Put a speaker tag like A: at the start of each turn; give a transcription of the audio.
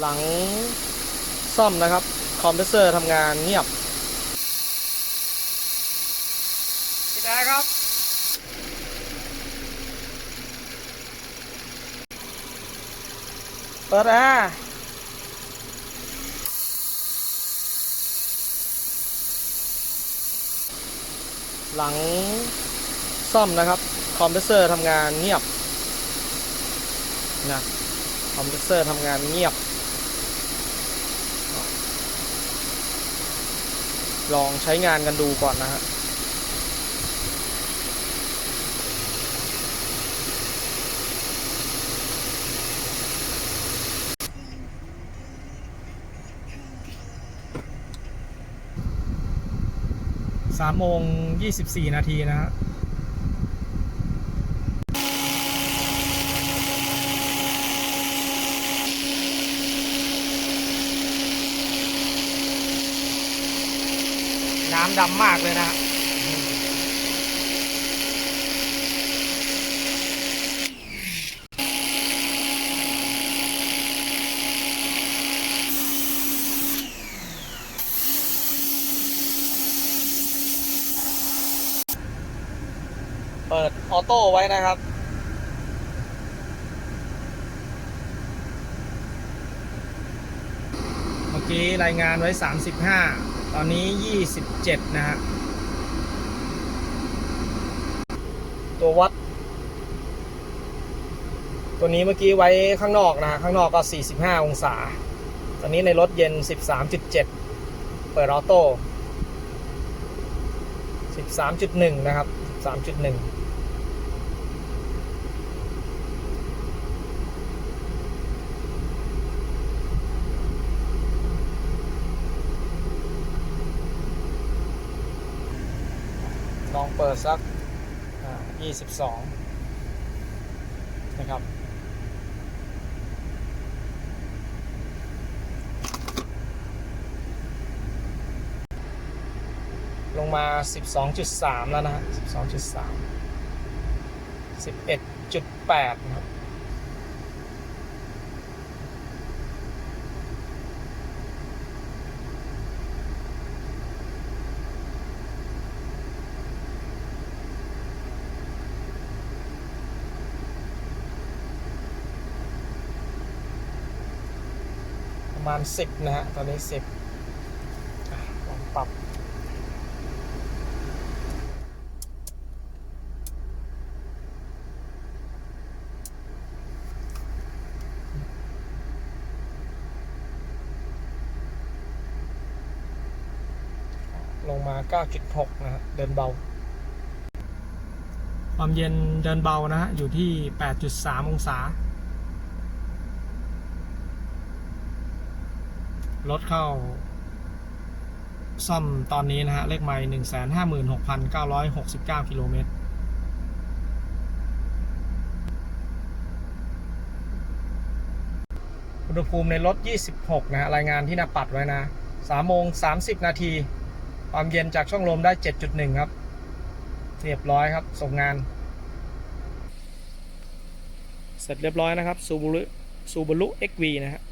A: หลังซ่อมนะครับ คอมเพรสเซอร์ทำงานเงียบปิดแอร์ครับ เปิดแอร์หลังซ่อมนะครับ คอมเพรสเซอร์ทำงานเงียบนะคอมเพรสเซอร์ทำงานเงียบ ลองใช้งานกันดูก่อนนะฮะสามโมงยี่สิบสี่นาทีนะฮะ น้ำดำมากเลยนะฮะเปิดออโต้ไว้นะครับ เมื่อกี้รายงานไว้ 35 ตอนนี้ 27 นะฮะ ตัววัด ตัวนี้เมื่อกี้ไว้ข้างนอกนะฮะข้างนอกก็ 45 องศา ตอนนี้ในรถเย็น 13.7 เปิดออโต้ 13.1 นะครับ 13.1 องเปิดสัก22 นะครับ ลงมา 12.3 แล้วนะฮะ12.3 11.8 นะครับ ประมาณ 10 นะฮะ ตอนนี้ 10ลองปรับ ลงมา 9.6 นะฮะ เดินเบา ความเย็นเดินเบานะฮะ อยู่ที่ 8.3 องศา รถเข้า ซ่อมตอนนี้นะฮะ เลขไมล์หนึ่งแสนห้าหมื่นหกพันเก้าร้อยหกสิบเก้ากิโลเมตรอุณหภูมิในรถ 26 นะฮะ รายงานที่หน้าปัดไว้นะ3โมง 30 นาที ความเย็นจากช่องลมได้ 7.1 ครับ เรียบร้อยครับ ส่งงาน เสร็จเรียบร้อยนะครับซูบูรุซูบูรุ XV นะฮะ